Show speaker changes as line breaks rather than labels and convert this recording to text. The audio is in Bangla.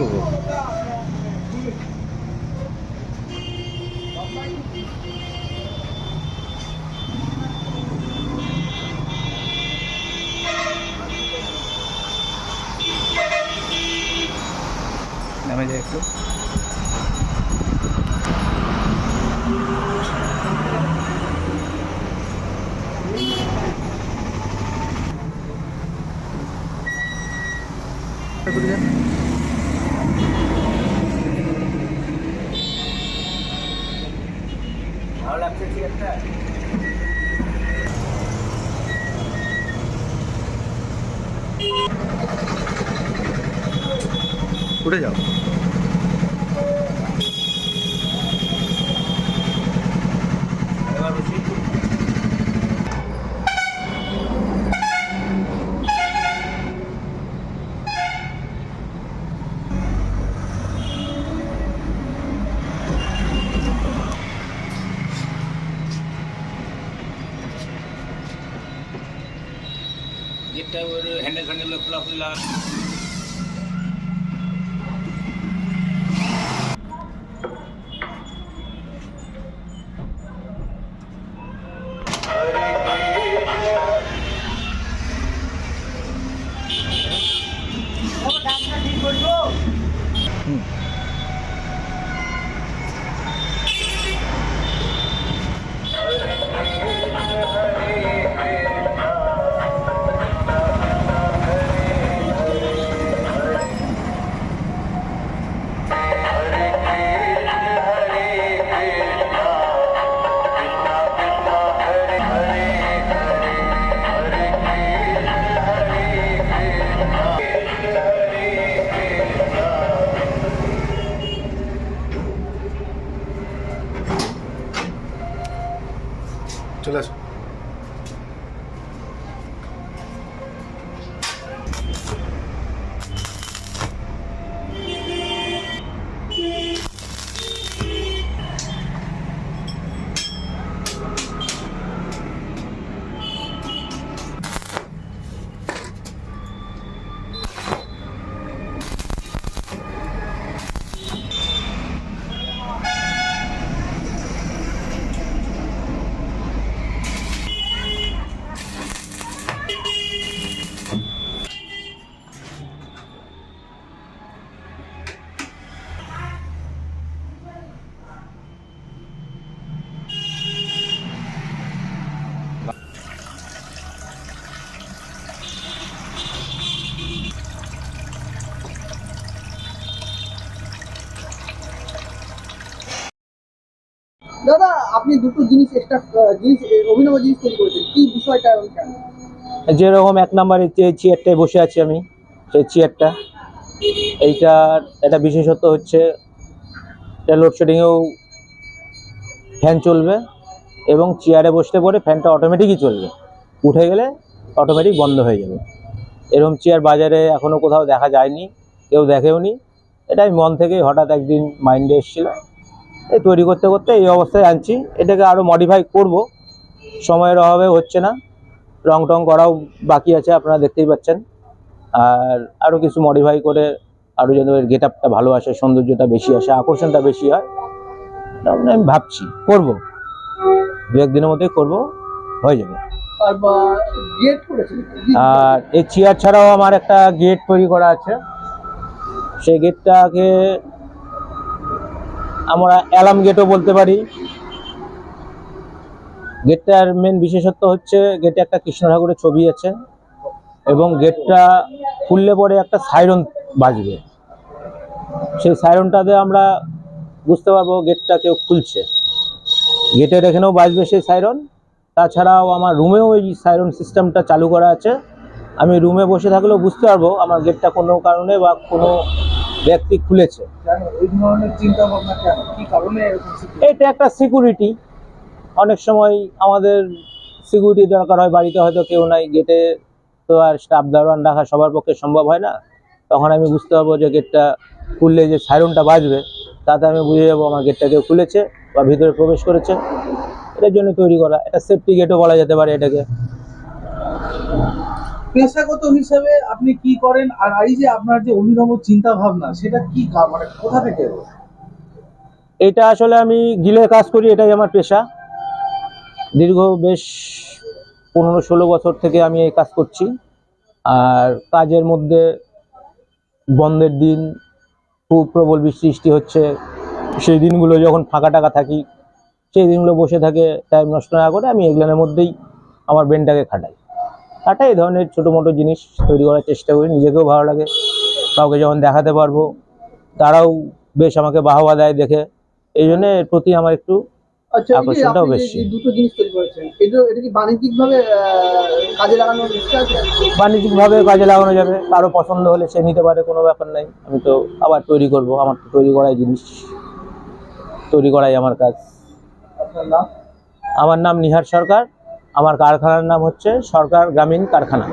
Uhum. উঠে যাও।
গেটটা ওর হ্যান্ডেল ফ্যান্ডেল খোলা খোলা।
চলে
দাদা, আপনি দুটো জিনিস এক্সট্রা জিনিস অভিনব জিনিস তৈরি করেছেন। কি বিষয়টা এবং কেন?
যেরকম এক নম্বরে যে চেয়ারটায় বসে আছি আমি, সেই চেয়ারটা, এইটার একটা বিশেষত্ব হচ্ছে, এটা লোডশেডিংয়েও ফ্যান চলবে এবং চেয়ারে বসতে পরে ফ্যানটা অটোমেটিকই চলবে। উঠে গেলে অটোমেটিক বন্ধ হয়ে যাবে। এরকম চেয়ার বাজারে এখনও কোথাও দেখা যায়নি, কেউ দেখেওনি। এটা আমি মন থেকেই হঠাৎ একদিন মাইন্ডে এসেছিল। এই তৈরি করতে করতে এই অবস্থায় আনছি। এটাকে আরও মডিফাই করব। সময়ের অভাবে হচ্ছে না। রং টং করাও বাকি আছে, আপনারা দেখতেই পাচ্ছেন। আর আরও কিছু মডিফাই করে আরও যেন এর গেট আপটা ভালো আসে, সৌন্দর্যটা বেশি আসে, আকর্ষণটা বেশি হয় তেমন আমি ভাবছি, করব। দু একদিনের মধ্যেই করব, হয়ে যাবে।
আর
এই চেয়ার ছাড়াও আমার একটা গেট তৈরি করা আছে। সেই গেটটাকে আমরা অ্যালার্ম গেটও বলতে পারি। গেটটার মেন বিশেষত্ব হচ্ছে গেটে একটা কৃষ্ণ ঠাকুরের ছবি আছে এবং গেটটা খুললে পরে একটা সাইরন বাজবে। সেই সাইরনটাতে আমরা বুঝতে পারব গেটটা কেউ খুলছে। গেটের এখানেও বাজবে সেই সাইরন তাছাড়াও আমার রুমেও এই সাইরন সিস্টেমটা চালু করা আছে। আমি রুমে বসে থাকলেও বুঝতে পারব আমার গেটটা কোনো কারণে বা কোনো ব্যক্তি খুলেছে? এটা একটা সিকিউরিটি অনেক সময় আমাদের সিকিউরিটি দরকার হয় বাড়িতে হয়তো কেউ নাই গেটে তো আর স্টাফ দারোয়ান রাখা সবার পক্ষে সম্ভব হয় না। তখন আমি বুঝতে পারব যে গেটটা খুললে যে সাইরনটা বাজবে তাতে আমি বুঝে যাব আমার গেটটা কেউ খুলেছে বা ভিতরে প্রবেশ করেছে। এটার জন্য তৈরি করা। এটা সেফটি গেটও বলা যেতে পারে এটাকে।
পেশাগত হিসেবে আপনি কি করেন? আর এই যে আপনার যে অভিনব চিন্তা ভাবনা সেটা কি মানে কোথা থেকে
এটা আসলে আমি গিলের কাজ করি, এটাই আমার পেশা। দীর্ঘ বেশ পনেরো ষোলো বছর থেকে আমি এই কাজ করছি। আর কাজের মধ্যে বন্ধের দিন, খুব প্রবল বৃষ্টি হচ্ছে। সেই দিনগুলো যখন ফাঁকা টাকা থাকি, সেই দিনগুলো বসে থাকে টাইম নষ্ট না করে আমি এগুলোর মধ্যেই আমার ব্রেনটাকে খাটাই। খাটাই এই ধরনের ছোটো মোটো জিনিস তৈরি করার চেষ্টা করি নিজেকেও ভালো লাগে। কাউকে যখন দেখাতে পারব তারাও বেশ আমাকে বাহবা দেয় দেখে। এই জন্য এর প্রতি আমার একটু
আচ্ছা
আকর্ষণটাও বেশি।
দুটো জিনিস তৈরি করেছেন এটা এটা কি বাণিজ্যিক কাজে লাগানোর
বাণিজ্যিকভাবে কাজে লাগানো যাবে। কারও পছন্দ হলে সে নিতে পারে কোনো ব্যাপার নাই। আমি তো আবার তৈরি করব আমার তো তৈরি করাই জিনিস। তৈরি করাই আমার কাজ। আমার নাম নিহার সরকার। আমার কারখানার নাম হচ্ছে সরকার গ্রামীণ কারখানা।